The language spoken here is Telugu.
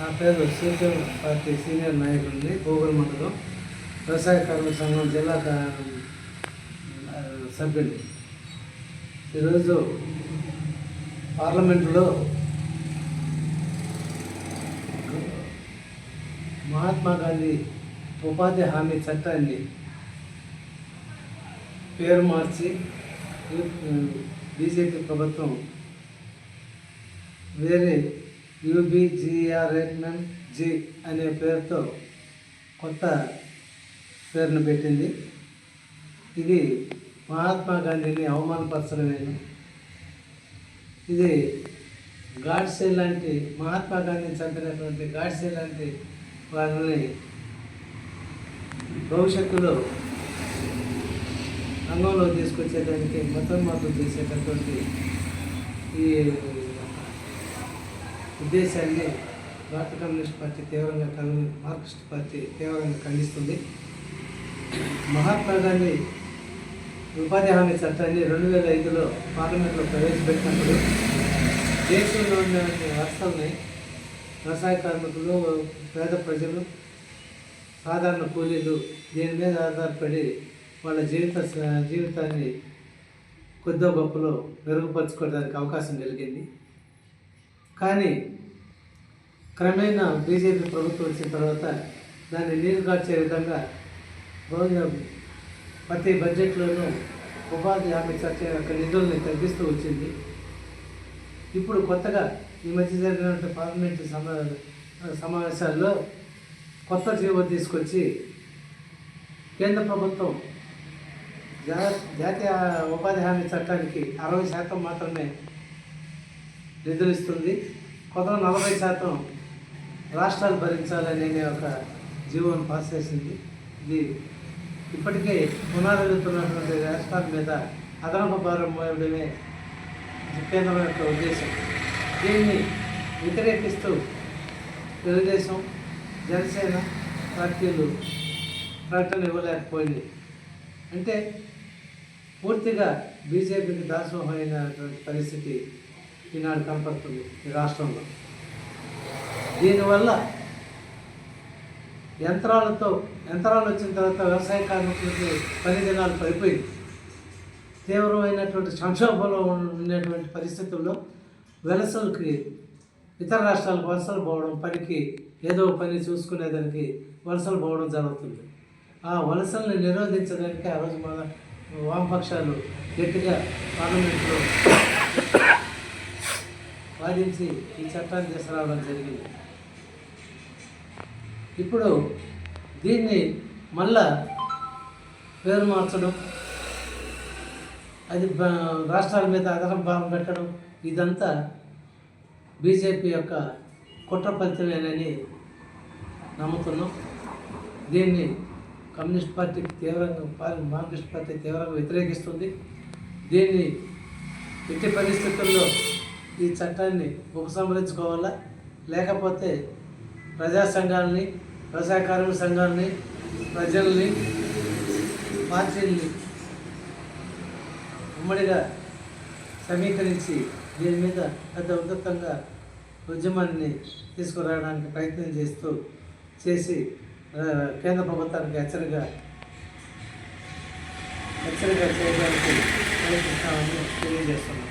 నా పేరు సూచన పార్టీ సీనియర్ నాయకుడిని గోగుల్ మండలం. వ్యవసాయ కార్మిక సంఘం జిల్లా కా- ఈరోజు పార్లమెంటులో మహాత్మా గాంధీ ఉపాధి హామీ చట్టాన్ని పేరు మార్చి బీజేపీ ప్రభుత్వం వేరే యూబీజీఆర్ఎన్ఎం జి అనే పేరుతో కొత్త పేరును పెట్టింది. ఇది మహాత్మా గాంధీని అవమానపరచడమేను ఇది గాడ్సే లాంటి మహాత్మా గాంధీని చంపినటువంటి గాడ్సే లాంటి వారిని భవిష్యత్తులో రంగంలో తీసుకొచ్చేదానికి మతం మతం చేసేటటువంటి ఈ ఉద్దేశాన్ని భారత కమ్యూనిస్ట్ పార్టీ తీవ్రంగా కమ్యూ మార్క్సిస్ట్ పార్టీ తీవ్రంగా ఖండిస్తుంది. మహాత్మా గాంధీ ఉపాధి హామీ చట్టాన్ని రెండు వేల ఐదులో పార్లమెంట్లో ప్రవేశపెట్టినప్పుడు దేశంలో ఉన్న వ్యవస్థల్ని వ్యవసాయ కార్మికులు పేద ప్రజలు సాధారణ కూలీలు దీని మీద ఆధారపడి వాళ్ళ జీవిత జీవితాన్ని కొద్దో గొప్పలో మెరుగుపరుచుకోవడానికి అవకాశం కలిగింది. కానీ క్రమేణా బీజేపీ ప్రభుత్వం వచ్చిన తర్వాత దాన్ని నీరు కాల్చే విధంగా రోజు ప్రతి బడ్జెట్లోనూ ఉపాధి హామీ చర్చ యొక్క నిధుల్ని తగ్గిస్తూ వచ్చింది. ఇప్పుడు కొత్తగా ఈ మధ్య జరిగినటువంటి పార్లమెంటు సమా సమావేశాల్లో కొత్త జీవో తీసుకొచ్చి కేంద్ర ప్రభుత్వం జా జాతీయ ఉపాధి హామీ చట్టానికి అరవై శాతం మాత్రమే నిధులు ఇస్తుంది. కొత్త నలభై శాతం రాష్ట్రాలు భరించాలనే ఒక జీవోను పాస్ చేసింది. ఇది ఇప్పటికే పునరుద్ధుతున్నటువంటి రాష్ట్రాల మీద అదనపు భారం మోయడమే కేంద్రం యొక్క ఉద్దేశం. దీన్ని వ్యతిరేకిస్తూ తెలుగుదేశం జనసేన పార్టీలు ప్రకటన ఇవ్వలేకపోయింది. అంటే పూర్తిగా బీజేపీకి దాసోహమైనటువంటి పరిస్థితి ఈనాడు కనపడుతుంది ఈ రాష్ట్రంలో. దీనివల్ల యంత్రాలతో యంత్రాలు వచ్చిన తర్వాత వ్యవసాయ కార్మికులకి పది దినాలు పడిపోయింది. తీవ్రమైనటువంటి సంక్షోభంలో ఉండేటువంటి పరిస్థితుల్లో వలసలకి ఇతర రాష్ట్రాలకు వలసలు పోవడం పనికి ఏదో పని చూసుకునేదానికి వలసలు పోవడం జరుగుతుంది. ఆ వలసల్ని నిరోధించడానికి ఆ రోజు మన వామపక్షాలు గట్టిగా పార్లమెంట్లో వాదించి ఈ చట్టాన్ని తీసుకురావడం జరిగింది. ఇప్పుడు దీన్ని మళ్ళా పేరు మార్చడం అది రాష్ట్రాల మీద అదనం భారం పెట్టడం ఇదంతా బీజేపీ యొక్క కుట్ర ఫలితమేనని నమ్ముతున్నాం. దీన్ని కమ్యూనిస్ట్ పార్టీ తీవ్రంగా మార్క్సిస్ట్ పార్టీ తీవ్రంగా వ్యతిరేకిస్తుంది. దీన్ని ఎట్టి పరిస్థితుల్లో ఈ చట్టాన్ని ఉపసంహరించుకోవాలా? లేకపోతే ప్రజా సంఘాలని వ్యవసాయ కార్మిక సంఘాన్ని ప్రజల్ని పార్టీల్ని ఉమ్మడిగా సమీకరించి దీని మీద పెద్ద ఉద్ధృతంగా ఉద్యమాన్ని తీసుకురావడానికి ప్రయత్నం చేస్తూ చేసి కేంద్ర ప్రభుత్వానికి హెచ్చరిక హెచ్చరిక చేయడానికి ప్రయత్నిస్తామని తెలియజేస్తున్నాం.